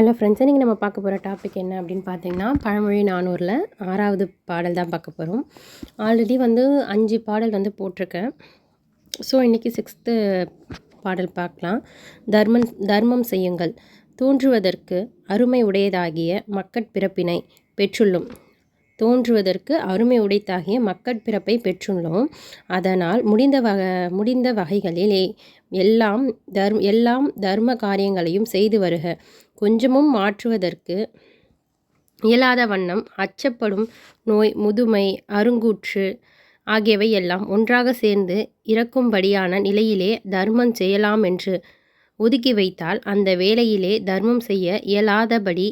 Hello friends இன்றைக்கி நம்ம பார்க்க போகிற டாபிக் என்ன அப்படின்னு பார்த்தீங்கன்னா பழமொழி நானூரில் ஆறாவது பாடல் தான் பார்க்க போகிறோம் ஆல்ரெடி வந்து அஞ்சு பாடல் வந்து போட்டிருக்கேன். ஸோ இன்றைக்கி சிக்ஸ்த்து பாடல் பார்க்கலாம். தர்மம் தர்மம் செய்யுங்கள். தோன்றுவதற்கு அருமை உடையதாகிய மக்கட்பிறப்பினை பெற்றுள்ளோம். தோன்றுவதற்கு அருமை உடைத்தாகிய மக்கட்பிறப்பை பெற்றுள்ளோம். அதனால் முடிந்த வக முடிந்த வகைகளிலே எல்லாம் தர் எல்லாம் தர்ம காரியங்களையும் செய்து வருக. கொஞ்சமும் மாற்றுவதற்கு இயலாத வண்ணம் அச்சப்படும் நோய் முதுமை அருங்கூற்று ஆகியவை எல்லாம் ஒன்றாக சேர்ந்து இறக்கும்படியான நிலையிலே தர்மம் செய்யலாம் என்று ஒதுக்கி வைத்தால் அந்த வேலையிலே தர்மம் செய்ய இயலாதபடி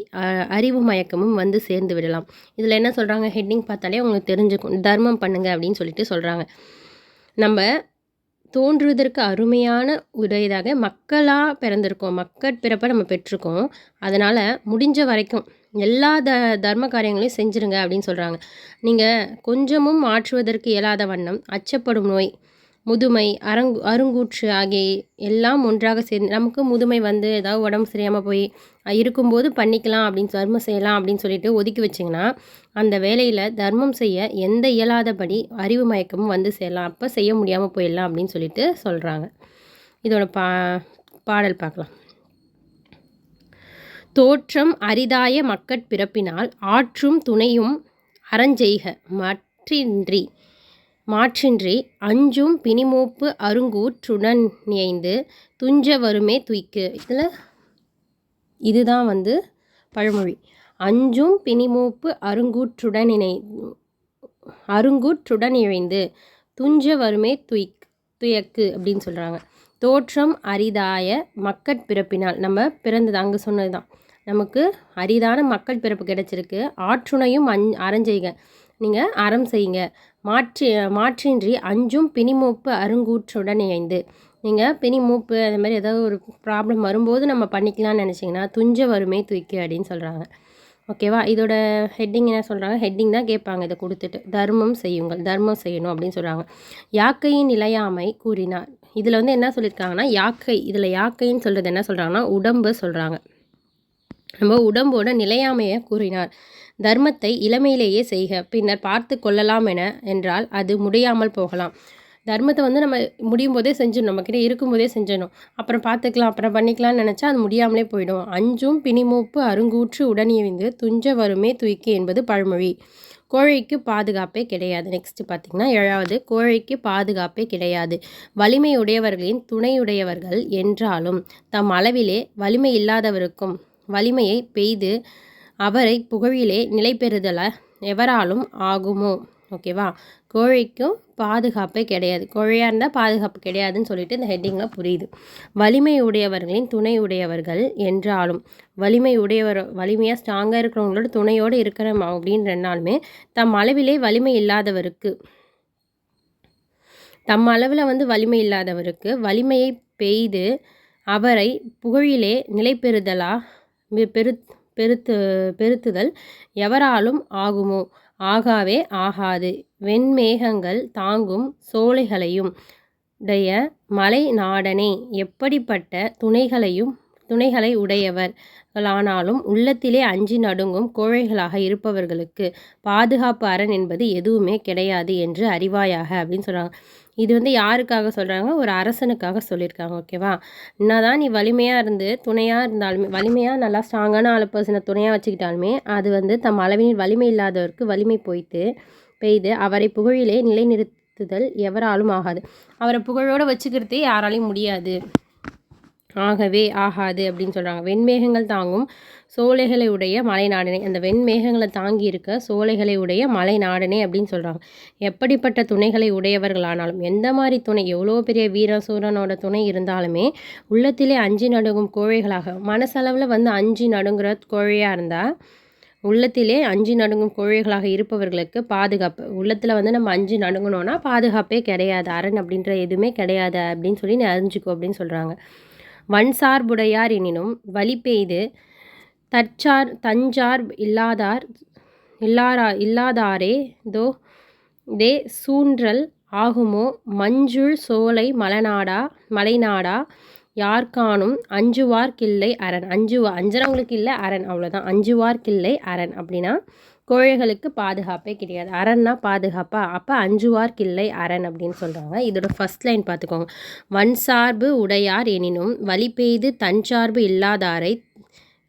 அறிவு மயக்கமும் வந்து சேர்ந்து விடலாம். இதில் என்ன சொல்கிறாங்க ஹெட்டிங் பார்த்தாலே உங்களுக்கு தெரிஞ்சுக்கும். தர்மம் பண்ணுங்கள் அப்படின்னு சொல்லிட்டு சொல்கிறாங்க நம்ம தோன்றுவதற்கு அருமையான உடையதாக மக்களாக பிறந்திருக்கோம். மக்கள் பிறப்பை நம்ம பெற்றிருக்கோம். அதனால் முடிஞ்ச வரைக்கும் எல்லா த தர்ம காரியங்களையும் செஞ்சுருங்க அப்படின்னு சொல்கிறாங்க நீங்கள் கொஞ்சமும் மாற்றுவதற்கு இயலாத வண்ணம் அச்சப்படும் நோய் முதுமை அரங்கு அருங்கூற்று ஆகிய எல்லாம் ஒன்றாக சேர்ந்து நமக்கு முதுமை வந்து ஏதாவது உடம்பு சரியாமல் போய் இருக்கும்போது பண்ணிக்கலாம் அப்படின்னு தர்மம் செய்யலாம் அப்படின்னு சொல்லிட்டு ஒதுக்கி வச்சிங்கன்னா அந்த வேலையில் தர்மம் செய்ய எந்த இயலாதபடி அறிவு மயக்கமும் வந்து சேரலாம். அப்போ செய்ய முடியாமல் போயிடலாம் அப்படின்னு சொல்லிட்டு சொல்கிறாங்க இதோட பா பாடல் பார்க்கலாம். தோற்றம் அரிதாய மக்கட்பிறப்பினால் ஆற்றும் துணையும் அறஞ்செய்க மற்றின்றி மாற்றின்றி அஞ்சும் பிணிமூப்பு அருங்கூற்றுடன் இயைந்து துஞ்ச வருமே துய்க்கு. இதில் இதுதான் வந்து பழமொழி. அஞ்சும் பிணிமூப்பு அருங்கூற்றுடன் இணை அருங்கூற்றுடன் இழைந்து துஞ்ச வருமே துய்க் துயக்கு அப்படின்னு சொல்கிறாங்க தோற்றம் அரிதாய மக்கட் பிறப்பினால் நம்ம பிறந்தது அங்கே சொன்னது தான் நமக்கு அரிதான மக்கள் பிறப்பு கிடச்சிருக்கு. ஆற்றுணையும் அஞ் அறஞ்செய்க. நீங்கள் அறம் செய்யுங்க. மாற்றி மாற்றின்றி அஞ்சும் பிணிமூப்பு அருங்கூற்றுடன் இணைந்து. நீங்கள் பிணிமூப்பு அது மாதிரி ஏதாவது ஒரு ப்ராப்ளம் வரும்போது நம்ம பண்ணிக்கலாம்னு நினச்சிங்கன்னா துஞ்ச வருமே தூக்கி அப்படின்னு சொல்கிறாங்க ஓகேவா இதோட ஹெட்டிங் என்ன சொல்கிறாங்க ஹெட்டிங் தான் கேட்பாங்க இதை கொடுத்துட்டு. தர்மம் செய்யுங்கள் தர்மம் செய்யணும் அப்படின்னு சொல்கிறாங்க யாக்கையின் நிலையாமை கூறினார். இதில் வந்து என்ன சொல்லியிருக்காங்கன்னா யாக்கை இதில் யாக்கைன்னு சொல்கிறது என்ன சொல்கிறாங்கன்னா உடம்பு சொல்கிறாங்க நம்ம உடம்போட நிலையாமையை கூறினார். தர்மத்தை இளமையிலேயே செய்க பின்னர் பார்த்து கொள்ளலாம் என என்றால் அது முடியாமல் போகலாம். தர்மத்தை வந்து நம்ம முடியும் போதே செஞ்சிடணும் நம்மக்கிட்ட இருக்கும்போதே செஞ்சிடணும். அப்புறம் பார்த்துக்கலாம் அப்புறம் பண்ணிக்கலாம்னு நினச்சா அது முடியாமலே போயிடும். அஞ்சும் பிணிமூப்பு அருங்கூற்று உடனியவிந்து துஞ்ச வருமே துய்க்கு என்பது பழமொழி. கோழைக்கு பாதுகாப்பே கிடையாது. நெக்ஸ்ட் பார்த்திங்கன்னா ஏழாவது கோழைக்கு பாதுகாப்பே கிடையாது. வலிமை உடையவர்களின் துணையுடையவர்கள் என்றாலும் தம் அளவிலே வலிமை இல்லாதவருக்கும் வலிமையை பெய்து அவரை புகழிலே நிலை பெறுதல எவராலும் ஆகுமோ? ஓகேவா கோழைக்கும் பாதுகாப்பே கிடையாது. கோழையாக இருந்தால் பாதுகாப்பு கிடையாதுன்னு சொல்லிட்டு இந்த ஹெட்டிங்கில் புரியுது. வலிமை உடையவர்களின் துணை உடையவர்கள் என்றாலும் வலிமை உடையவர் வலிமையாக ஸ்ட்ராங்காக இருக்கிறவங்களோட துணையோடு இருக்கிற அப்படின்றனாலுமே தம் அளவிலே வலிமை இல்லாதவருக்கு தம் அளவில் வந்து வலிமை இல்லாதவருக்கு வலிமையை பெய்து அவரை புகழிலே நிலை பெறுதலா பெரு பெருத்து பெருத்துதல் எவராலும் ஆகுமோ? ஆகாவே ஆகாது. வெண்மேகங்கள் தாங்கும் சோலைகளையும் உடைய மலை நாடனே எப்படிப்பட்ட துணைகளையும் துணைகளை உடையவர் ஆனாலும் உள்ளத்திலே அஞ்சி நடுங்கும் கோழைகளாக இருப்பவர்களுக்கு பாதுகாப்பு அரண் என்பது எதுவுமே கிடையாது என்று அறிவாயாக அப்படின்னு சொல்கிறாங்க இது வந்து யாருக்காக சொல்கிறாங்க ஒரு அரசனுக்காக சொல்லியிருக்காங்க ஓகேவா? என்னதான் நீ வலிமையாக இருந்து துணையாக இருந்தாலுமே வலிமையாக நல்லா ஸ்ட்ராங்கான ஆள் பர்சனை துணையாக வச்சுக்கிட்டாலுமே அது வந்து தம் அளவினில் வலிமை இல்லாதவருக்கு வலிமை போய்த்து பெய்து அவரை புகழிலே நிலைநிறுத்துதல் எவராலும் ஆகாது. அவரை புகழோடு வச்சுக்கிறதே யாராலையும் முடியாது. ஆகவே ஆகாது அப்படின்னு சொல்கிறாங்க வெண்மேகங்கள் தாங்கும். சோலைகளை உடைய மலை நாடனே அந்த வெண்மேகங்களை தாங்கி இருக்க சோலைகளை உடைய மலை நாடனே அப்படின்னு சொல்கிறாங்க எப்படிப்பட்ட துணைகளை உடையவர்களானாலும் எந்த மாதிரி துணை எவ்வளோ பெரிய வீர சூரனோட துணை இருந்தாலுமே உள்ளத்திலே அஞ்சு நடுங்கும் கோழைகளாக மனசளவில் வந்து அஞ்சு நடுங்குற கோழையாக இருந்தால் உள்ளத்திலே அஞ்சு நடுங்கும் கோழைகளாக இருப்பவர்களுக்கு பாதுகாப்பு. உள்ளத்தில் வந்து நம்ம அஞ்சு நடுங்கணும்னா பாதுகாப்பே கிடையாது. அரண் அப்படின்ற எதுவுமே கிடையாது அப்படின்னு சொல்லி அறிஞ்சிக்கோ அப்படின்னு சொல்கிறாங்க வன்சார்புடையார் எனினும் வழி பெய்து தற்சார் தஞ்சார் இல்லாதார் இல்லாரா இல்லாதாரே தோ தே சூன்றல் ஆகுமோ? மஞ்சுள் சோலை மலநாடா மலைநாடா? யார்கானும் அஞ்சுவார்க்கில்லை அரண். அஞ்சு அஞ்சுறவங்களுக்கு இல்லை அரண். அவ்வளோதான் அஞ்சுவார்க்கில்லை அரண் அப்படின்னா கோழைகளுக்கு பாதுகாப்பே கிடையாது. அரண்னா பாதுகாப்பா? அப்போ அஞ்சுவார்க்கில்லை அரண் அப்படின்னு சொல்கிறாங்க இதோட ஃபஸ்ட் லைன் பார்த்துக்கோங்க. வன்சார்பு உடையார் எனினும் வழி பெய்து தன்சார்பு இல்லாதாரை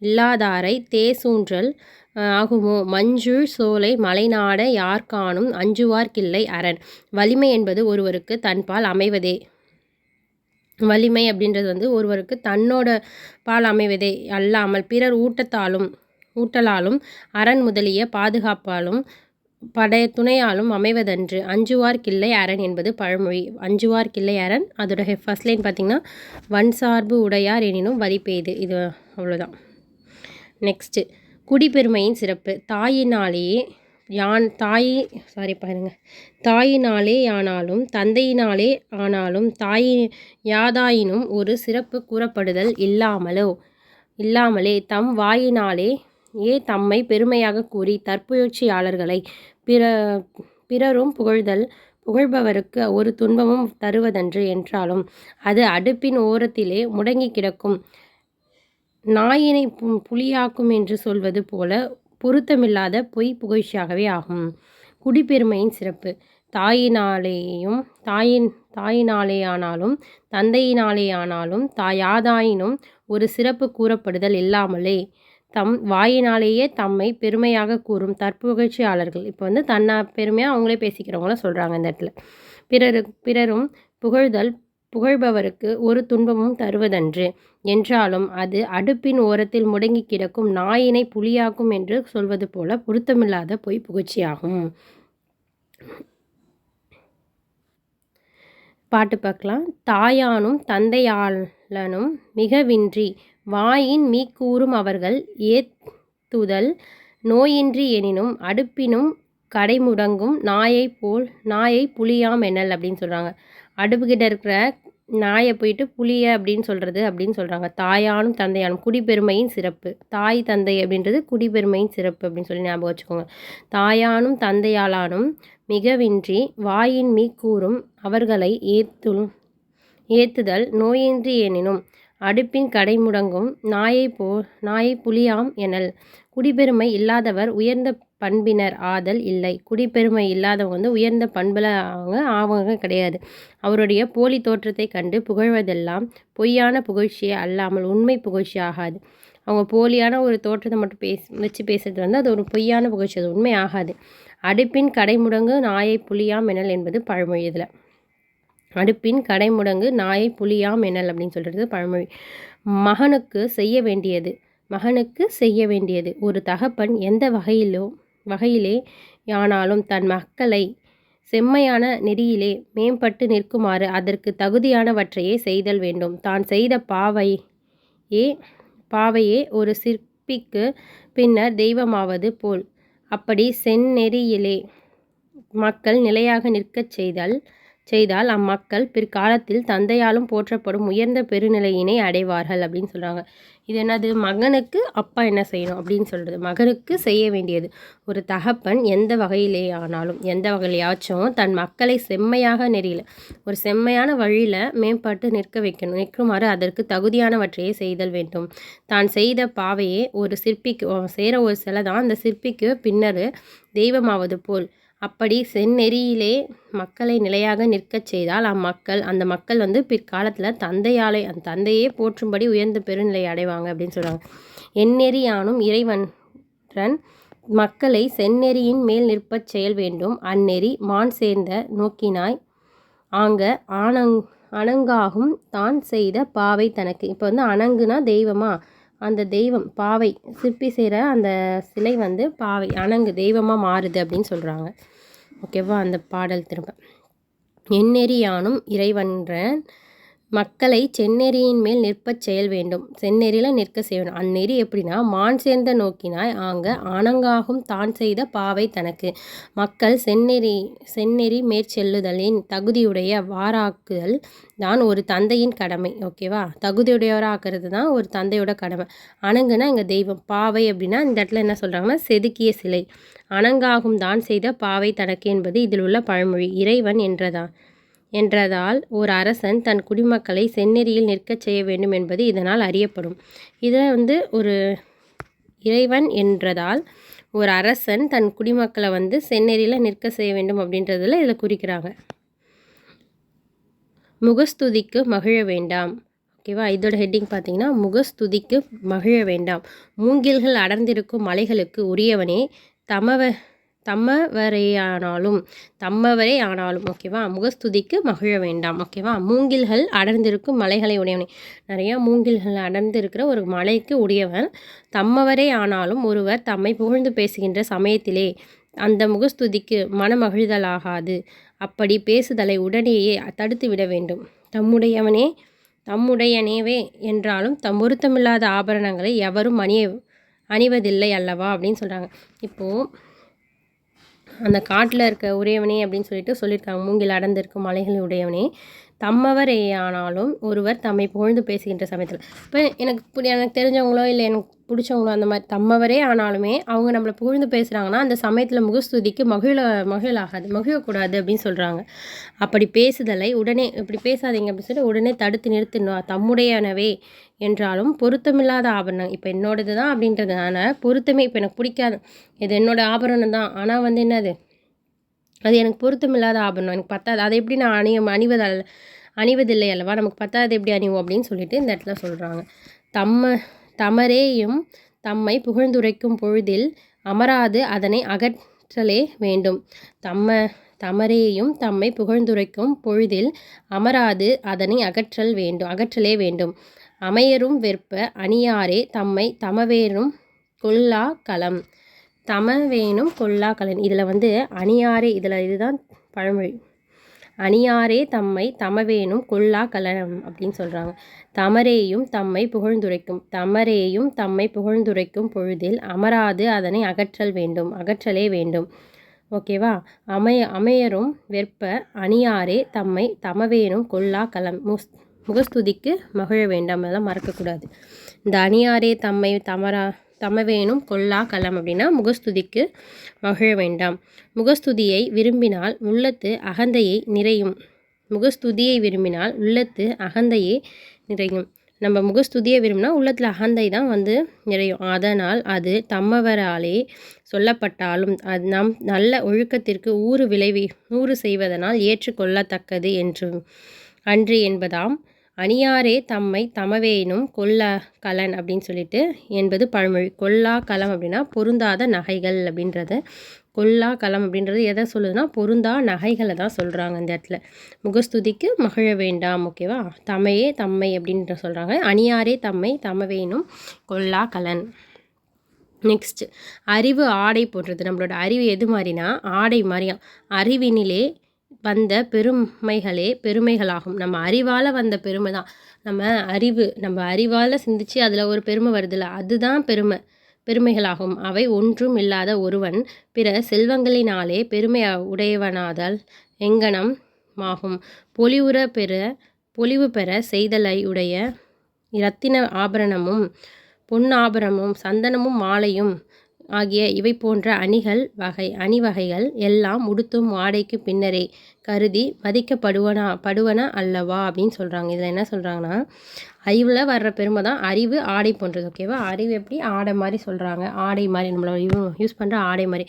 இல்லாதாரை தேசூன்றல் ஆகுமோ? மஞ்சுள் சோலை மலைநாட யார்கானும் அஞ்சுவார்க்கில்லை அரண். வலிமை என்பது ஒருவருக்கு தன்பால் அமைவதே. வலிமை அப்படின்றது வந்து ஒருவருக்கு தன்னோட பால் அமைவதே அல்லாமல் பிறர் ஊட்டத்தாலும் ஊட்டலாலும் அரண் முதலிய பாதுகாப்பாலும் படைய துணையாலும் அமைவதன்று. அஞ்சுவார் கிள்ளை அரண் என்பது பழமொழி. அஞ்சுவார் கிள்ளை அரண். அதோட ஃபர்ஸ்ட் லைன் பார்த்திங்கன்னா வன் சார்பு உடையார் எனினும் வரி பெய்து இது அவ்வளோதான் நெக்ஸ்ட்டு குடிப்பெருமையின் சிறப்பு. தாயினாலேயே யான் தாய் சாரி பாருங்க. தாயினாலே ஆனாலும் தந்தையினாலே ஆனாலும் தாயின் யாதாயினும் ஒரு சிறப்பு கூறப்படுதல் இல்லாமலோ இல்லாமலே தம் வாயினாலே ஏ தம்மை பெருமையாக கூறி தற்புயற்சியாளர்களை பிற பிறரும் புகழ்தல் புகழ்பவருக்கு ஒரு துன்பமும் தருவதன்று என்றாலும் அது அடுப்பின் ஓரத்திலே முடங்கி கிடக்கும் நாயினை புலியாக்கும் என்று சொல்வது போல பொருத்தமில்லாத பொய் புகழ்ச்சியாகவே ஆகும். குடிப்பெருமையின் சிறப்பு. தாயினாலேயும் தாயின் தாயினாலேயானாலும் தந்தையினாலேயானாலும் தாயாதாயினும் ஒரு சிறப்பு கூறப்படுதல் இல்லாமலே தம் வாயினாலேயே தம்மை பெருமையாக கூறும் தற்புகழ்ச்சியாளர்கள். இப்போ வந்து தன்னை பெருமையாக அவங்களே பேசிக்கிறவங்கள சொல்கிறாங்க இந்த இடத்துல. பிறரு பிறரும் புகழ்தல் புகழ்பவருக்கு ஒரு துன்பமும் தருவதன்று. என்றாலும் அது அடுப்பின் ஓரத்தில் முடங்கி கிடக்கும் நாயினை புலியாக்கும் என்று சொல்வது போல பொருத்தமில்லாத பொய் புகழ்ச்சியாகும். பாட்டு பார்க்கலாம். தாயானும் தந்தையாளனும் மிகவின்றி வாயின் மீக்கூறும் அவர்கள் ஏத்துதல் நோயின்றி எனினும் அடுப்பினும் கடைமுடங்கும் நாயை போல் நாயை புலியாம் என்னல் அப்படின்னு சொல்கிறாங்க அடுப்புக்கிட்ட இருக்கிற நாயை போயிட்டு புளிய அப்படின்னு சொல்கிறது அப்படின்னு சொல்கிறாங்க தாயானும் தந்தையானும் குடிப்பெருமையின் சிறப்பு. தாய் தந்தை அப்படின்றது குடிப்பெருமையின் சிறப்பு அப்படின்னு சொல்லி ஞாபகம் வச்சுக்கோங்க. தாயானும் தந்தையாலானும் மிகவின்றி வாயின் மீ கூறும் அவர்களை ஏத்தும் ஏத்துதல் நோயின்றி எனினும் அடுப்பின் கடை முடங்கும். நாயை போ நாயை புலியாம் எனல். குடிப்பெருமை இல்லாதவர் உயர்ந்த பண்பினர் ஆதல் இல்லை. குடிப்பெருமை இல்லாதவங்க வந்து உயர்ந்த பண்பில் அவங்க ஆவங்க கிடையாது. அவருடைய போலி தோற்றத்தை கண்டு புகழ்வதெல்லாம் பொய்யான புகழ்ச்சியே அல்லாமல் உண்மை புகழ்ச்சி ஆகாது. அவங்க போலியான ஒரு தோற்றத்தை மட்டும் பேச வச்சு பேசுறது வந்து அது ஒரு பொய்யான புகழ்ச்சி. அது உண்மை ஆகாது. அடுப்பின் கடைமுடங்கு நாயை புலியாம் எனல் என்பது பழமொழி இதில். அடுப்பின் கடைமுடங்கு நாயை புலியாம் எனல் அப்படின்னு சொல்கிறது பழமொழி. மகனுக்கு செய்ய வேண்டியது மகனுக்கு செய்ய வேண்டியது. ஒரு தகப்பன் எந்த வகையிலோ வகையிலே யானாலும் தன் மக்களை செம்மையான நெறியிலே மேம்பட்டு நிற்குமாறு அதற்கு தகுதியானவற்றையே செய்தல் வேண்டும். தான் செய்த பாவையே பாவையே ஒரு சிற்பிக்கு பின்னர் தெய்வமாவது போல். அப்படி செந்நெறியிலே மக்கள் நிலையாக நிற்கச் செய்தல் செய்தால் அம்மக்கள் பிற்காலத்தில் தந்தையாலும் போற்றப்படும் உயர்ந்த பெருநிலையினை அடைவார்கள் அப்படின்னு சொல்கிறாங்க இது என்னது? மகனுக்கு அப்பா என்ன செய்யணும் அப்படின்னு சொல்கிறது மகனுக்கு செய்ய வேண்டியது. ஒரு தகப்பன் எந்த வகையிலே ஆனாலும் எந்த வகையிலையாச்சும் தன் மக்களை செம்மையாக நெறியில் ஒரு செம்மையான வழியில் மேம்பட்டு நிற்க வைக்கணும். நிற்குமாறு அதற்கு தகுதியானவற்றையே செய்தல் வேண்டும். தான் செய்த பாவையே ஒரு சிற்பிக்கு செய்கிற ஒரு சிலை தான். அந்த சிற்பிக்கு பின்னர் தெய்வமாவது போல் அப்படி செந்நெறியிலே மக்களை நிலையாக நிற்கச் செய்தால் அம்மக்கள் அந்த மக்கள் வந்து பிற்காலத்தில் தந்தையாலே அந்த தந்தையே போற்றும்படி உயர்ந்த பெருநிலை அடைவாங்க அப்படின்னு சொல்கிறாங்க எந்நெறியானும் இறைவன் மக்களை செந்நெறியின் மேல் நிற்பச் செயல் வேண்டும். அந்நெறி மான் சேர்ந்த நோக்கினாய் ஆங்க ஆனங் அணங்காகும் தான் செய்த பாவை தனக்கு. இப்போ வந்து அணங்குனா தெய்வமா? அந்த தெய்வம் பாவை சிற்பி செய்கிற அந்த சிலை வந்து பாவை அணங்கு தெய்வமாக மாறுது அப்படின்னு சொல்கிறாங்க ஓகேவா? அந்த பாடல் திரும்ப. எந்நெறியானும் இறைவன்றன் மக்களை செந்நெறியின் மேல் நிற்பச் செயல் வேண்டும். செந்நெறியில் நிற்க செய்யணும் அந்நெறி எப்படின்னா மான் சேர்ந்த நோக்கினாய் ஆங்க ஆனங்காகும் தான் செய்த பாவை தனக்கு. மக்கள் செந்நெறி செந்நெறி மேற்செல்லுதலின் தகுதியுடைய வாராக்குதல் தான் ஒரு தந்தையின் கடமை ஓகேவா தகுதியுடையவராக்கிறது தான் ஒரு தந்தையோட கடமை. அணங்குனா இங்கே தெய்வம் பாவை அப்படின்னா இந்த இடத்துல என்ன சொல்கிறாங்கன்னா செதுக்கிய சிலை. அணங்காகும் தான் செய்த பாவை தனக்கு என்பது இதில் உள்ள பழமொழி. இறைவன் என்றதான். என்றதால் ஒரு அரசன் தன் குடிமக்களை செந்நெறியில் நிற்கச் செய்ய வேண்டும் என்பது இதனால் அறியப்படும். இதில் வந்து ஒரு இறைவன் என்றதால் ஒரு அரசன் தன் குடிமக்களை வந்து செந்நெறியில் நிற்க செய்ய வேண்டும் அப்படின்றதில் இதில் குறிக்கிறாங்க. முகஸ்துதிக்கு மகிழ வேண்டாம். ஓகேவா? இதோட ஹெட்டிங் பார்த்தீங்கன்னா முகஸ்துதிக்கு மகிழ வேண்டாம். மூங்கில்கள் அடர்ந்திருக்கும் மலைகளுக்கு உரியவனே தமவ தம்மவரையானாலும் தம்மவரே ஆனாலும் ஓகேவா? முகஸ்துதிக்கு மகிழ வேண்டாம் ஓகேவா? மூங்கில்கள் அடர்ந்திருக்கும் மலைகளை உடையவனே. நிறையா மூங்கில்கள் அடர்ந்திருக்கிற ஒரு மலைக்கு உடையவன் தம்மவரே ஆனாலும் ஒருவர் தம்மை புகழ்ந்து பேசுகின்ற சமயத்திலே அந்த முகஸ்துதிக்கு மனமகிழ்தலாகாது. அப்படி பேசுதலை உடனேயே தடுத்து விட வேண்டும். தம்முடையவனே தம்முடையனேவே என்றாலும் தம் பொருத்தமில்லாத ஆபரணங்களை எவரும் அணிய அணிவதில்லை அல்லவா? அப்படின்னு சொல்கிறாங்க இப்போது அந்த காட்டில் இருக்க உடையவனே அப்படின்னு சொல்லிட்டு சொல்லியிருக்காங்க. மூங்கில் அடர்ந்திருக்கும் மலைகளின் உடையவனே. தம்மவர் ஆனாலும் ஒருவர் தம்மை புகழ்ந்து பேசுகின்ற சமயத்தில். இப்போ எனக்கு எனக்கு தெரிஞ்சவங்களோ இல்லை எனக்கு பிடிச்சவங்களோ அந்த மாதிரி தம்மவரே ஆனாலுமே அவங்க நம்மளை புகழ்ந்து பேசுகிறாங்கன்னா அந்த சமயத்தில் முகஸ்துதிக்கு மகிழ மகிழாகாது மகிழக்கூடாது அப்படின்னு சொல்கிறாங்க அப்படி பேசுதலை உடனே இப்படி பேசாதீங்க அப்படின்னு சொல்லிட்டு உடனே தடுத்து நிறுத்தணும் தம்முடையனவே என்றாலும் பொருத்தமில்லாத ஆபரணம். இப்போ என்னோடது தான் அப்படின்றதுனால பொருத்தமே இப்போ எனக்கு பிடிக்காது. இது என்னோடய ஆபரணம் தான். ஆனால் வந்து என்னது? அது எனக்கு பொருத்தமில்லாத ஆபரணம். எனக்கு பத்தாது. அதை எப்படி நான் அணிய அணிவதால் அணிவதில்லை அல்லவா? நமக்கு பத்தாது எப்படி அணிவோம் அப்படின்னு சொல்லிட்டு இந்த இடத்துல சொல்கிறாங்க தம்ம தமரேயும் தம்மை புகழ்ந்துரைக்கும் பொழுதில் அமராது அதனை அகற்றலே வேண்டும். தம்ம தமரேயும் தம்மை புகழ்ந்துரைக்கும் பொழுதில் அமராது அதனை அகற்றல் வேண்டும் அகற்றலே வேண்டும். அமையரும் வெற்ப அணியாரே தம்மை தமவேனும் கொல்லா களம். தமவேனும் கொல்லா கலன் இதில் வந்து அணியாரே இதில் இதுதான் பழமொழி. அணியாரே தம்மை தமவேனும் கொல்லா கலனம் அப்படின்னு சொல்கிறாங்க தமரேயும் தம்மை புகழ்ந்துரைக்கும். தமரேயும் தம்மை புகழ்ந்துரைக்கும் பொழுதில் அமராது அதனை அகற்றல் வேண்டும் அகற்றலே வேண்டும். ஓகேவா அமைய அமையரும் வெற்ப அணியாரே தம்மை தமவேனும் கொல்லா கலம் முஸ் முகஸ்துதிக்கு மகிழ வேண்டாம் அதெல்லாம் மறக்கக்கூடாது. இந்த அணியாரே தம்மை தமரா தமவேனும் கொல்லா களம் அப்படின்னா முகஸ்துதிக்கு மகிழ வேண்டாம். முகஸ்துதியை விரும்பினால் உள்ளத்து அகந்தையை நிறையும். முகஸ்துதியை விரும்பினால் உள்ளத்து அகந்தையே நிறையும். நம்ம முகஸ்துதியை விரும்பினா உள்ளத்தில் அகந்தை தான் வந்து நிறையும். அதனால் அது தம்மவராலே சொல்லப்பட்டாலும் அது நம் நல்ல ஒழுக்கத்திற்கு ஊறு விளைவி ஊறு செய்வதனால் ஏற்றுக்கொள்ளத்தக்கது என்று அன்று என்பதாம் அணியாரே தம்மை தமவேனும் கொல்லா கலன் அப்படின்னு சொல்லிட்டு என்பது பழமொழி. கொல்லா கலம் அப்படின்னா பொருந்தாத நகைகள் அப்படின்றது. கொல்லா கலம் அப்படின்றது எதை சொல்லுதுன்னா பொருந்தா நகைகளை தான் சொல்கிறாங்க இந்த இடத்துல. முகஸ்துதிக்கு மகிழ வேண்டாம் ஓகேவா? தமையே தம்மை அப்படின்ற சொல்கிறாங்க அணியாரே தம்மை தமவேனும் கொல்லா கலன். நெக்ஸ்ட் அறிவு ஆடை போன்றது. நம்மளோட அறிவு எது மாதிரினா ஆடை மாதிரியா? அறிவினிலே வந்த பெருமைகளே பெருமைகளாகும். நம்ம அறிவால் வந்த பெருமை தான். நம்ம அறிவு நம்ம அறிவால் சிந்திச்சு அதில் ஒரு பெருமை வருதுல்ல அதுதான் பெருமை. பெருமைகளாகும். அவை ஒன்றும் இல்லாத ஒருவன் பிற செல்வங்களினாலே பெருமை உடையவனாதல் எங்கனம் ஆகும் பொலிவுற பெற பொலிவு பெற செய்தலை உடைய இரத்தின ஆபரணமும் பொன்னாபரணமும் சந்தனமும் மாலையும் ஆகிய இவை போன்ற அணிகள் வகை அணிவகைகள் எல்லாம் உடுத்தும் ஆடைக்கு பின்னரே கருதி மதிக்கப்படுவனா படுவன அல்லவா அப்படின்னு சொல்கிறாங்க இதில் என்ன சொல்கிறாங்கன்னா அறிவில் வர்ற பெருமை தான் அறிவு ஆடை போன்றது ஓகேவா அறிவு எப்படி? ஆடை மாதிரி சொல்கிறாங்க ஆடை மாதிரி நம்மளோட யூஸ் பண்ணுற ஆடை மாதிரி.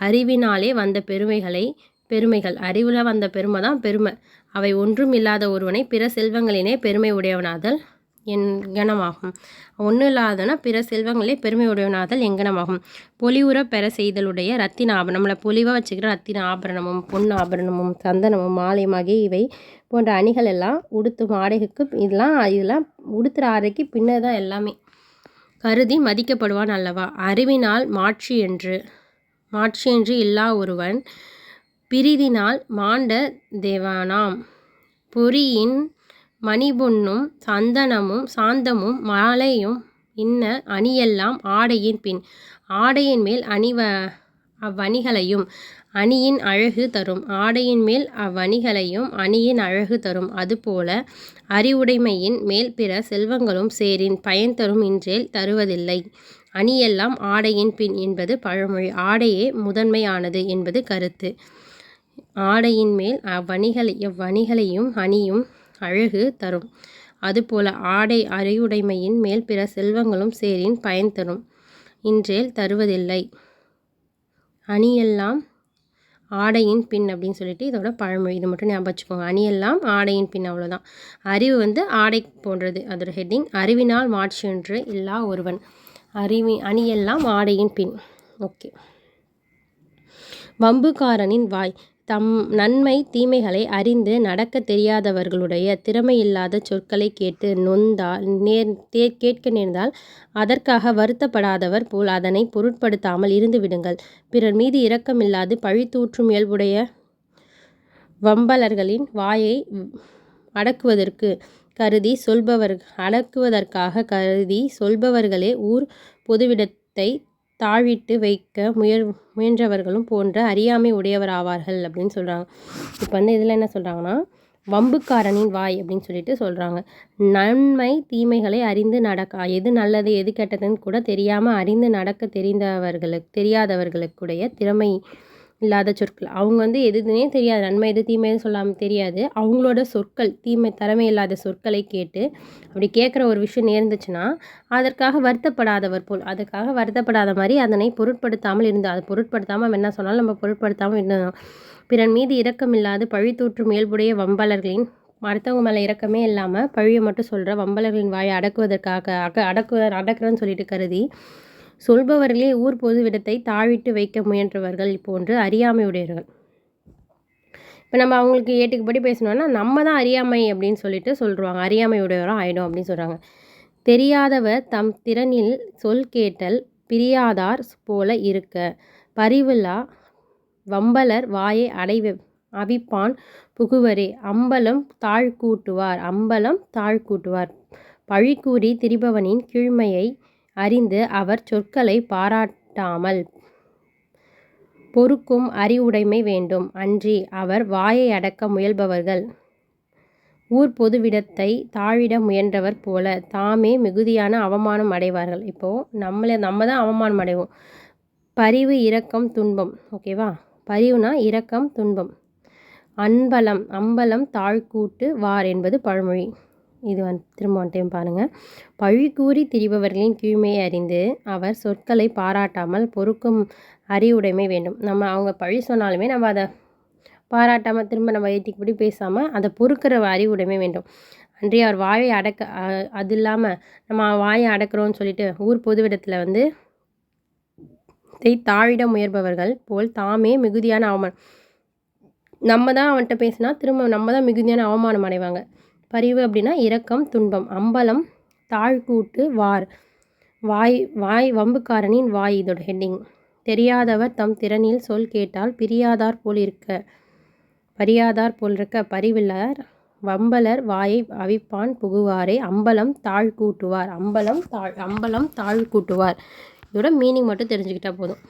அறிவினாலே வந்த பெருமைகளை பெருமைகள். அறிவில் வந்த பெருமை தான் பெருமை. அவை ஒன்றும் இல்லாத ஒருவனை பிற செல்வங்களினே பெருமை உடையவனாதல் என் கணமாகும் ஒன்றும் இல்லாதனா பிற செல்வங்களே பெருமையுடையவனாதல் எங்கனமாகும் பொலிவுற பெற செய்தலுடைய ரத்தின ஆபரணம். நம்மளை பொலிவாக வச்சுக்கிற ரத்தின ஆபரணமும் பொன் ஆபரணமும் சந்தனமும் மாலையுமாகிய இவை போன்ற அணிகள் எல்லாம் உடுத்தும் ஆடைகளுக்கு இதெல்லாம் இதெல்லாம் உடுத்துகிற ஆடைக்கு பின்னர் தான் எல்லாமே. கருதி மதிக்கப்படுவான் அல்லவா? அறிவினால் மாட்சி என்று மாட்சி என்று இல்லா ஒருவன் பிரிதினால் மாண்ட தேவானாம். பொறியின் மணிபொன்னும் சந்தனமும் சாந்தமும் மாலையும் இன்ன அணியெல்லாம் ஆடையின் பின். ஆடையின் மேல் அணிவ அவ்வணிகளையும் அணியின் அழகு தரும். ஆடையின் மேல் அவ்வணிகளையும் அணியின் அழகு தரும். அதுபோல அறிவுடைமையின் மேல் பிற செல்வங்களும் சேரின் பயன் தரும் இன்றேல் தருவதில்லை. அணியெல்லாம் ஆடையின் பின் என்பது பழமொழி. ஆடையே முதன்மையானது என்பது கருத்து. ஆடையின் மேல் அவ்வணிகளை எவ்வணிகளையும் அணியும் அழகு தரும். அதுபோல ஆடை அறிவுடைமையின் மேல் பிற செல்வங்களும் சேரின் பயன் தரும். இன்றேல் தருவதில்லை. அணியெல்லாம் ஆடையின் பின் அப்படின்னு சொல்லிட்டு இதோட பழமொழி. இது மட்டும் ஞாபகம் வச்சுக்கோங்க. அணியெல்லாம் ஆடையின் பின் அவ்வளோதான் அறிவு வந்து ஆடை போன்றது. அதோட ஹெட்டிங் அறிவினால் மாற்று என்று இல்லா ஒருவன். அறிவி அணியெல்லாம் ஆடையின் பின். ஓகே. வம்புக்காரனின் வாய். தம் நன்மை தீமைகளை அறிந்து நடக்க தெரியாதவர்களுடைய திறமையில்லாத சொற்களை கேட்டு நொந்தால் நேர் தே கேட்க நேர்ந்தால் அதற்காக வருத்தப்படாதவர் போல் அதனை பொருட்படுத்தாமல் இருந்துவிடுங்கள் பிறர் மீது இரக்கமில்லாது பழித்தூற்றும் இயல்புடைய வம்பலர்களின் வாயை அடக்குவதற்கு கருதி சொல்பவர் அடக்குவதற்காக கருதி சொல்பவர்களே ஊர் பொதுவிடத்தை தாழிட்டு வைக்க முயல் முயன்றவர்களும் போன்ற அறியாமை உடையவர் ஆவார்கள் அப்படின்னு சொல்கிறாங்க இப்போ வந்து இதில் என்ன சொல்கிறாங்கன்னா வம்புக்காரனின் வாய் அப்படின்னு சொல்லிட்டு சொல்கிறாங்க நன்மை தீமைகளை அறிந்து நடக்க எது நல்லது எது கெட்டதுன்னு கூட தெரியாமல் அறிந்து நடக்க தெரிந்தவர்களுக்கு தெரியாதவர்களுக்குடைய திறமை இல்லாத சொற்கள். அவங்க வந்து எதுனே தெரியாது. நன்மை எது தீமை எது சொல்லாமல் தெரியாது. அவங்களோட சொற்கள் தீமை திறமை இல்லாத சொற்களை கேட்டு அப்படி கேட்குற ஒரு விஷயம் நேர்ந்துச்சுன்னா அதற்காக வருத்தப்படாதவர் போல். அதுக்காக வருத்தப்படாத மாதிரி அதனை பொருட்படுத்தாமல் இருந்தால் அதை பொருட்படுத்தாமல் என்ன சொன்னாலும் நம்ம பொருட்படுத்தாமல் இருந்தோம் பிறன் மீது இரக்கமில்லாது பழித்தூற்றும் இயல்புடைய வம்பாளர்களின் அடுத்தவங்க மேலே இறக்கமே இல்லாமல் பழியை மட்டும் சொல்கிற வம்பலர்களின் வாயை அடக்குவதற்காக அக அடக்கு அடக்குறேன்னு சொல்லிட்டு கருதி சொல்பவர்களே ஊர் பொதுவிடத்தை தாழிட்டு வைக்க முயன்றவர்கள் போன்று அறியாமையுடையவர்கள். இப்போ நம்ம அவங்களுக்கு ஏட்டுக்குப்படி பேசணும்னா நம்ம தான் அறியாமை அப்படின்னு சொல்லிட்டு சொல்லுவாங்க அறியாமையுடையவரும் ஆகிடும் அப்படின்னு சொல்கிறாங்க தெரியாதவர் தம் திறனில் சொல் கேட்டல் பிரியாதார் போல இருக்க. பரிவில்லா வம்பலர் வாயை அடைவ அவிப்பான் புகுவரே. அம்பலம் தாழ்கூட்டுவார் அம்பலம் தாழ்கூட்டுவார். பழிக்கூறி திரிபவனின் கீழ்மையை அறிந்து அவர் சொற்களை பாராட்டாமல் பொறுக்கும் அறிவுடைமை வேண்டும். அன்றி அவர் வாயை அடக்க முயல்பவர்கள். ஊர் பொதுவிடத்தை தாழிட முயன்றவர் போல தாமே மிகுதியான அவமானம் அடைவார்கள். இப்போது நம்மளை நம்ம தான் அவமானம் அடைவோம். பரிவு இரக்கம் துன்பம். ஓகேவா பரிவுனா இரக்கம் துன்பம். அன்பலம் அம்பலம் தாழ்கூட்டு வார் என்பது பழமொழி. இது வந்து திரும்ப ஒன் டைம் பாருங்கள் பழி கூறி திரிபவர்களின் கீழ்மையை அறிந்து அவர் சொற்களை பாராட்டாமல் பொறுக்கும் அறிவுடைமை வேண்டும். நம்ம அவங்க பழி சொன்னாலுமே நம்ம அதை பாராட்டாமல் திரும்ப நம்ம ஏற்றிக்கப்படி பேசாமல் அதை பொறுக்கிற அறிவுடைமை வேண்டும். அன்றி அவர் வாயை அடக்க அது இல்லாமல் நம்ம வாயை அடக்கிறோன்னு சொல்லிட்டு ஊர் பொதுவிடத்தில் வந்து தாழிட முயற்பவர்கள் போல் தாமே மிகுதியான அவமானம். நம்ம தான் அவன்கிட்ட பேசினா திரும்ப நம்ம தான் மிகுதியான அவமானம் அடைவாங்க. பரிவு அப்படின்னா இரக்கம் துன்பம். அம்பலம் தாழ்கூட்டு வார். வாய் வாய் வம்புக்காரனின் வாய் இதோட ஹெட்டிங் தெரியாதவர் தம் திறனில் சொல் கேட்டால் பிரியாதார் போல் இருக்க. பரியாதார் போல் இருக்க. பரிவில்லார் வம்பலர் வாயை அவிப்பான் புகுவாரே. அம்பலம் தாழ் கூட்டுவார் அம்பலம் தாழ் அம்பலம் தாழ் கூட்டுவார் இதோட மீனிங் மட்டும் தெரிஞ்சுக்கிட்டால் போதும்.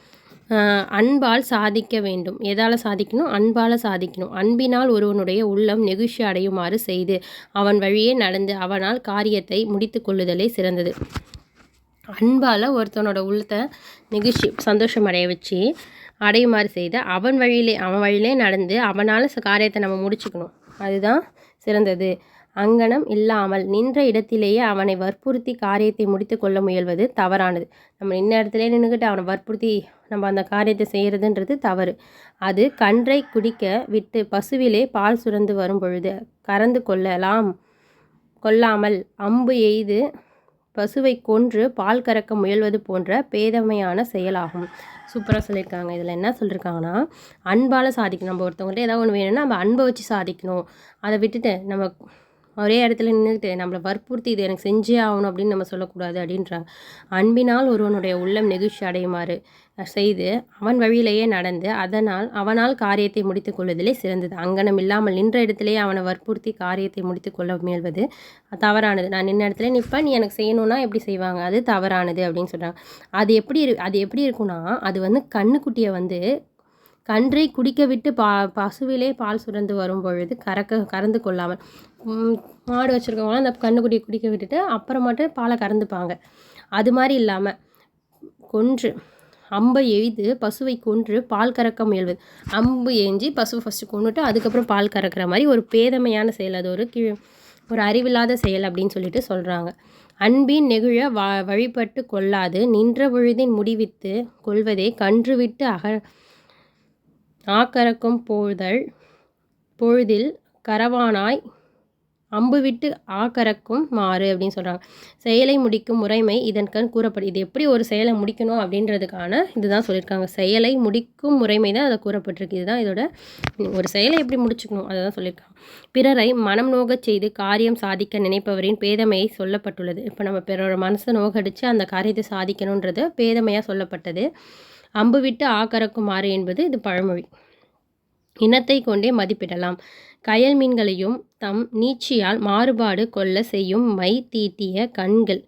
அன்பால் சாதிக்க வேண்டும். எதால் சாதிக்கணும்? அன்பால் சாதிக்கணும். அன்பினால் ஒருவனுடைய உள்ளம் நெகிழ்ச்சி அடையுமாறு செய்து அவன் வழியே நடந்து அவனால் காரியத்தை முடித்து கொள்ளுதலே சிறந்தது. அன்பால் ஒருத்தனோட உள்ளத்தை நெகிழ்ச்சி சந்தோஷம் அடைய வச்சு அடையுமாறு செய்து அவன் வழியிலே அவன் வழியிலே நடந்து அவனால் காரியத்தை நம்ம முடிச்சுக்கணும். அதுதான் சிறந்தது. அங்கனம் இல்லாமல் நின்ற இடத்திலேயே அவனை வற்புறுத்தி காரியத்தை முடித்து கொள்ள முயல்வது தவறானது. நம்ம நின்ன இடத்துல நின்றுக்கிட்டு அவனை வற்புறுத்தி நம்ம அந்த காரியத்தை செய்கிறதுன்றது தவறு. அது கன்றை குடிக்க விட்டு பசுவிலே பால் சுரந்து வரும் பொழுது கறந்து கொள்ளலாம். கொள்ளாமல் அம்பு எய்து பசுவை கொன்று பால் கறக்க முயல்வது போன்ற பேதமையான செயலாகும். சூப்பராக சொல்லியிருக்காங்க. இதில் என்ன சொல்லியிருக்காங்கன்னா அன்பால் சாதிக்கணும். நம்ம ஒருத்தவங்கள்ட்ட ஏதாவது ஒன்று வேணும்னா நம்ம அன்பை வச்சு சாதிக்கணும். அதை விட்டுட்டு நம்ம ஒரே இடத்துல நின்றுக்கிட்டு நம்மளை வற்புறுத்தி இது எனக்கு செஞ்சே ஆகணும் அப்படின்னு நம்ம சொல்லக்கூடாது அப்படின்றாங்க. அன்பினால் ஒருவனுடைய உள்ளம் நெகிழ்ச்சி அடையுமாறு செய்து அவன் வழியிலேயே நடந்து அதனால் அவனால் காரியத்தை முடித்து கொள்வதிலே சிறந்தது. அங்கனம் இல்லாமல் நின்ற இடத்திலேயே அவனை வற்புறுத்தி காரியத்தை முடித்து கொள்ள முயல்வது தவறானது. நான் நின்ன இடத்துல நிற்பேன் நீ எனக்கு செய்யணும்னா எப்படி செய்வாங்க? அது தவறானது அப்படின்னு சொல்கிறாங்க அது எப்படி இரு அது எப்படி இருக்குன்னா அது வந்து கண்ணுக்குட்டியை வந்து கன்றை குடிக்க விட்டு பா பசுவிலே பால் சுரந்து வரும் பொழுது கறக்க கறந்து கொள்ளாமல். மாடு வச்சுருக்கவங்களாம் அந்த கன்றுக்குட்டியை குடிக்க விட்டுட்டு அப்புறமாட்டு பாலை கறந்துப்பாங்க. அது மாதிரி இல்லாமல் கொன்று அம்பை எய்து பசுவை கொன்று பால் கறக்க முயல்வது. அம்பு ஏஞ்சி பசுவை ஃபஸ்ட்டு கொண்டுட்டு அதுக்கப்புறம் பால் கறக்கிற மாதிரி ஒரு பேதமையான செயல். அது ஒரு கீழ் ஒரு அறிவில்லாத செயல் அப்படின்னு சொல்லிட்டு சொல்கிறாங்க அன்பின் நெகிழ வ வழிபட்டு கொள்ளாது நின்ற பொழுதின் முடிவித்து கொள்வதே கன்று விட்டு அக ஆக்கறக்கும் போதல் பொழுதில் கரவானாய் அம்பு விட்டு ஆக்கறக்கும் மாறு அப்படின்னு சொல்கிறாங்க செயலை முடிக்கும் முறைமை இதன் கண் கூறப்படும் இது எப்படி ஒரு செயலை முடிக்கணும் அப்படின்றதுக்கான இதுதான் சொல்லியிருக்காங்க. செயலை முடிக்கும் முறைமை தான் அதை கூறப்பட்டிருக்கு. இதுதான் இதோட ஒரு செயலை எப்படி முடிச்சுக்கணும் அதை தான் சொல்லியிருக்காங்க. பிறரை மனம் நோகச் செய்து காரியம் சாதிக்க நினைப்பவரின் பேதமையை சொல்லப்பட்டுள்ளது. இப்போ நம்ம பிறரோட மனசை நோகடித்து அந்த காரியத்தை சாதிக்கணுன்றது பேதமையாக சொல்லப்பட்டது. அம்பு விட்டு ஆக்கறக்கும் என்பது இது பழமொழி. இனத்தை கொண்டே மதிப்பிடலாம். கயல் மீன்களையும் தம் நீச்சியால் மாறுபாடு கொள்ள செய்யும் மை தீட்டிய கண்கள்.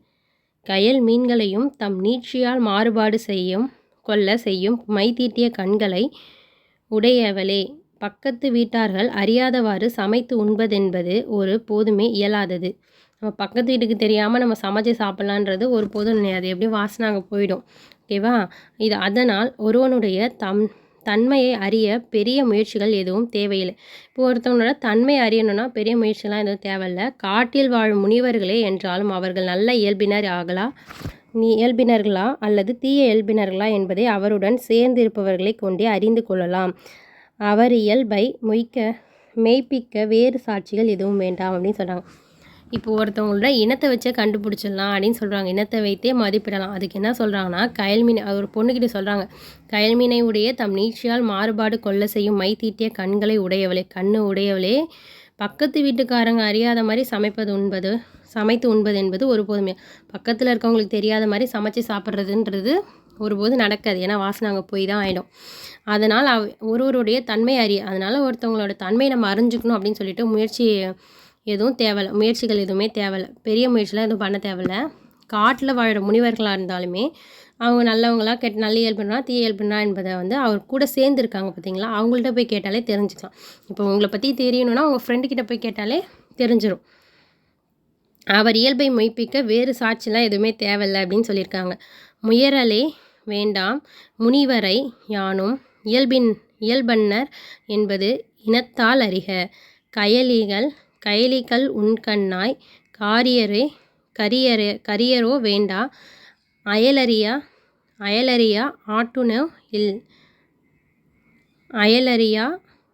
கயல் மீன்களையும் தம் நீட்சியால் மாறுபாடு செய்யும் கொள்ள செய்யும் மை தீட்டிய கண்களை உடையவளே. பக்கத்து வீட்டார்கள் அறியாதவாறு சமைத்து உண்பதென்பது ஒரு போதுமே இயலாதது. நம்ம பக்கத்து வீட்டுக்கு தெரியாமல் நம்ம சமைச்சு சாப்பிட்லான்றது ஒரு போதும் அது எப்படி வாசனை அங்கே போயிடும். ஓகேவா? இது அதனால் ஒருவனுடைய தம் தன்மையை அறிய பெரிய முயற்சிகள் எதுவும் தேவையில்லை. இப்போ ஒருத்தவனோட தன்மை அறியணும்னா பெரிய முயற்சிலாம் எதுவும் தேவையில்லை. காட்டில் வாழும் முனிவர்களே என்றாலும் அவர்கள் நல்ல இயல்பினர் ஆகலாம் நீ இயல்பினர்களா? அல்லது தீய இயல்பினர்களா என்பதை அவருடன் சேர்ந்து இருப்பவர்களை கொண்டே அறிந்து கொள்ளலாம். அவர் இயல்பை மொய்க்க மெய்ப்பிக்க வேறு சாட்சிகள் எதுவும் வேண்டாம் அப்படின்னு சொன்னாங்க. இப்போ ஒருத்தவங்களோட இனத்தை வச்சே கண்டுபிடிச்சிடலாம் அப்படின்னு சொல்கிறாங்க இனத்தை வைத்தே மதிப்பிடலாம். அதுக்கு என்ன சொல்கிறாங்கன்னா கயல்மீன் ஒரு பொண்ணுக்கிட்ட சொல்கிறாங்க கயல்மீனை உடைய தம் நீட்சியால் மாறுபாடு கொள்ள செய்யும் மை தீட்டிய கண்களை உடையவளே கண்ணு உடையவளே. பக்கத்து வீட்டுக்காரங்க அறியாத மாதிரி சமைப்பது உண்பது சமைத்து உண்பது என்பது ஒருபோதுமே பக்கத்தில் இருக்கவங்களுக்கு தெரியாத மாதிரி சமைச்சு சாப்பிட்றதுன்றது ஒருபோது நடக்காது. ஏன்னா வாசனை அங்கே போய் தான் ஆகிடும் அதனால் அவ ஒருவருடைய தன்மை அறிய அதனால் ஒருத்தவங்களோட தன்மை நம்ம அறிஞ்சுக்கணும் அப்படின்னு சொல்லிட்டு முயற்சி எதுவும் தேவையில்லை. முயற்சிகள் எதுவுமே தேவையில்லை. பெரிய முயற்சிலாம் எதுவும் பண்ண தேவையில்ல. காட்டில் வாழ்கிற முனிவர்களாக இருந்தாலுமே அவங்க நல்லவங்களா கெட்ட நல்ல இயல்புனா தீய இயல்புனா என்பதை வந்து அவர் கூட சேர்ந்துருக்காங்க பார்த்தீங்களா அவங்கள்ட்ட போய் கேட்டாலே தெரிஞ்சுக்கலாம். இப்போ உங்களை பற்றி தெரியணும்னா உங்கள் ஃப்ரெண்டுக்கிட்ட போய் கேட்டாலே தெரிஞ்சிடும் அவர் இயல்பை மொய்ப்பிக்க வேறு சாட்சிலாம் எதுவுமே தேவையில்லை அப்படின்னு சொல்லியிருக்காங்க. முயறலே வேண்டாம். முனிவரை யானும் இயல்பின் இயல்பன்னர் என்பது இனத்தால் அறிக. கயலிகள் கைலிகள் உண்கண்ணாய் காரியரே கரியரே கரியரோ வேண்டா. அயலறியா அயலறியா ஆட்டுனோ இல். அயலறியா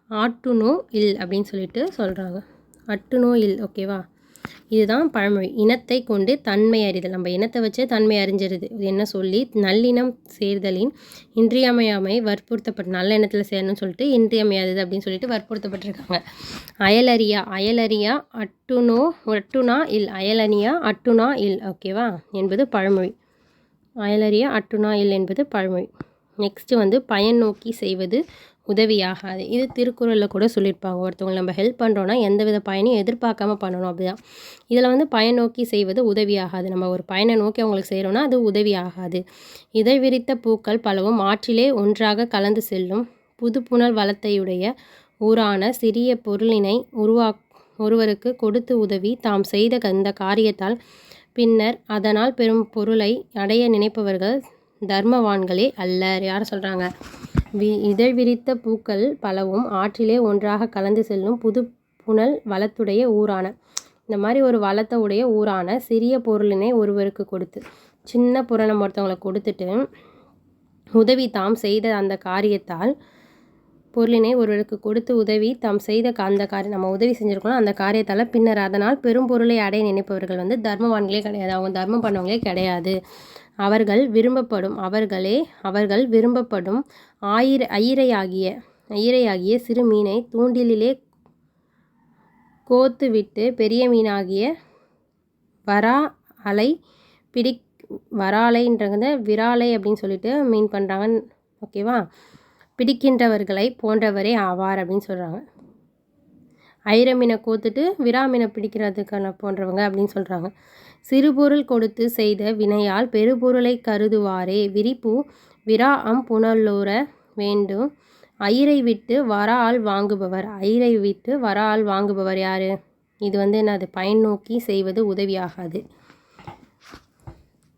ஆட்டுனோ இல் அப்படின்னு சொல்லிட்டு சொல்கிறாங்க அட்டுனோ இல் ஓகேவா இதுதான் பழமொழி. இனத்தை கொண்டு தன்மை அறிதல். நம்ம இனத்தை வச்சே தன்மை அறிஞ்சிருது. இது என்ன சொல்லி? நல்லினம் சேர்தலின் இன்றியமையாமை வற்புறுத்தப்பட்ட நல்ல இனத்தில் சேரணும்னு சொல்லிட்டு இன்றியமையாதது அப்படின்னு சொல்லிட்டு வற்புறுத்தப்பட்டிருக்காங்க. அயலரியா அயலரியா அட்டுனோ அட்டுனா இல் அயலனியா அட்டுனா இல் ஓகேவா என்பது பழமொழி. அயலறியா அட்டுனா இல் என்பது பழமொழி. நெக்ஸ்ட்டு வந்து பயன் நோக்கி செய்வது உதவியாகாது. இது திருக்குறளில் கூட சொல்லியிருப்பாங்க ஒருத்தவங்க நம்ம ஹெல்ப் பண்ணுறோன்னா எந்தவித பயனையும் எதிர்பார்க்காம பண்ணணும். அப்படிதான். இதில் வந்து பயன் நோக்கி செய்வது உதவியாகாது. நம்ம ஒரு பயனை நோக்கி அவங்களுக்கு செய்கிறோன்னா அது உதவியாகாது. இதை விரித்த பூக்கள் பலவும் ஆற்றிலே ஒன்றாக கலந்து செல்லும் புதுப்புணல் வளத்தையுடைய ஊரான சிறிய பொருளினை உருவா ஒருவருக்கு கொடுத்து உதவி தாம் செய்த அந்த காரியத்தால் பின்னர் அதனால் பெரும் பொருளை அடைய நினைப்பவர்கள் தர்மவான்களே அல்லர். யார் சொல்கிறாங்க வி இதழ் விரித்த பூக்கள் பலவும் ஆற்றிலே ஒன்றாக கலந்து செல்லும் புது புனல் வளத்துடைய ஊரான இந்த மாதிரி ஒரு வளத்தை உடைய ஊரான சிறிய பொருளினை ஒருவருக்கு கொடுத்து சின்ன புறணம் ஒருத்தவங்களை கொடுத்துட்டு உதவி தாம் செய்த அந்த காரியத்தால் பொருளினை ஒருவருக்கு கொடுத்து உதவி தாம் செய்த அந்த காரியம் நம்ம உதவி செஞ்சுருக்கோம் அந்த காரியத்தால் பின்னர் அதனால் பெரும் பொருளை அடைய நினைப்பவர்கள் வந்து தர்மவான்களே கிடையாது. அவங்க தர்மம் பண்ணவங்களே கிடையாது. அவர்கள் விரும்பப்படும் அவர்களே அவர்கள் விரும்பப்படும் ஆயிர ஐயிரையாகிய ஐயிரையாகிய சிறு மீனை தூண்டிலே கோத்துவிட்டு பெரிய மீனாகிய வரா அலை பிடி வராலைன்றத விராலை அப்படின்னு சொல்லிட்டு மீன் பண்ணுறாங்க ஓகேவா பிடிக்கின்றவர்களை போன்றவரே ஆவார் அப்படின்னு சொல்கிறாங்க ஐர மீனை கோத்துட்டு விராமீனை பிடிக்கிறதுக்கான போன்றவங்க அப்படின்னு சொல்கிறாங்க சிறுபொருள் கொடுத்து செய்த வினையால் பெருபொருளை கருதுவாரே. விரிப்பு விரா அம் புனல்லோர வேண்டும். ஐரை விட்டு வர ஆள் வாங்குபவர். ஐரை விட்டு வர ஆள் வாங்குபவர் யார்? இது வந்து என்னது? பயன் நோக்கி செய்வது உதவியாகாது.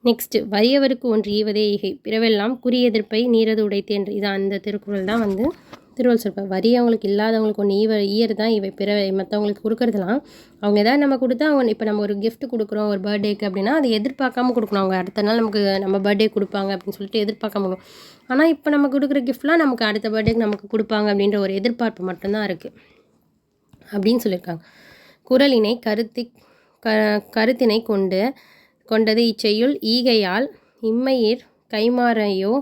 நெக்ஸ்ட்டு வறியவருக்கு ஒன்று ஈவதே ஈகை பிறவெல்லாம் குறி எதிர்ப்பை நீரது உடைத்தே என்று இது அந்த திருக்குறள் தான் வந்து திருவள்ளுவர் சொல்லுவார் வறியவங்களுக்கு இல்லாதவங்களுக்கு ஒன்று ஈவ ஈயர் தான் இவை பிற மற்றவங்களுக்கு கொடுக்குறதுலாம் அவங்க எதாவது நம்ம கொடுத்தா அவங்க இப்போ நம்ம ஒரு கிஃப்ட் கொடுக்குறோம் ஒரு பர்த்டேக்கு அப்படின்னா அதை எதிர்பார்க்காம கொடுக்கணும். அவங்க அடுத்த நாள் நமக்கு நம்ம பர்த்டே கொடுப்பாங்க அப்படின்னு சொல்லிட்டு எதிர்பார்க்காம கொடுக்கணும். ஆனால் இப்போ நம்ம கொடுக்குற கிஃப்ட்லாம் நமக்கு அடுத்த பர்த்டேக்கு நமக்கு கொடுப்பாங்க அப்படின்ற ஒரு எதிர்பார்ப்பு மட்டும்தான் இருக்குது அப்படின்னு சொல்லியிருக்காங்க. குறளினை கருத்தி க கருத்தினை கொண்டு கொண்டது இச்செய்யுள் ஈகையால் இம்மையிற் கைமாறையோ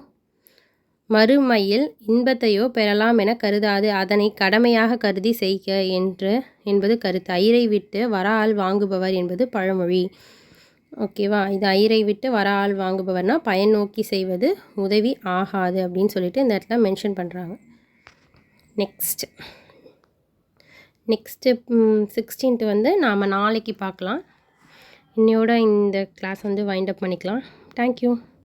மறுமையில் இன்பத்தையோ பெறலாம் என கருதாது. அதனை கடமையாக கருதி செய்க என்று என்பது கருத்து. ஐரை விட்டு வர ஆள் வாங்குபவர் என்பது பழமொழி. ஓகேவா இது ஐரை விட்டு வர ஆள் வாங்குபவர்னா பயன் நோக்கி செய்வது உதவி ஆகாது அப்படின்னு சொல்லிட்டு இந்த இடத்துல மென்ஷன் பண்ணுறாங்க நெக்ஸ்ட் நெக்ஸ்ட்டு சிக்ஸ்டீன்த்து வந்து நாம் நாளைக்கு பார்க்கலாம். இன்னையோட இந்த கிளாஸ் வந்து வைண்ட் அப் பண்ணிக்கலாம். தேங்க்யூ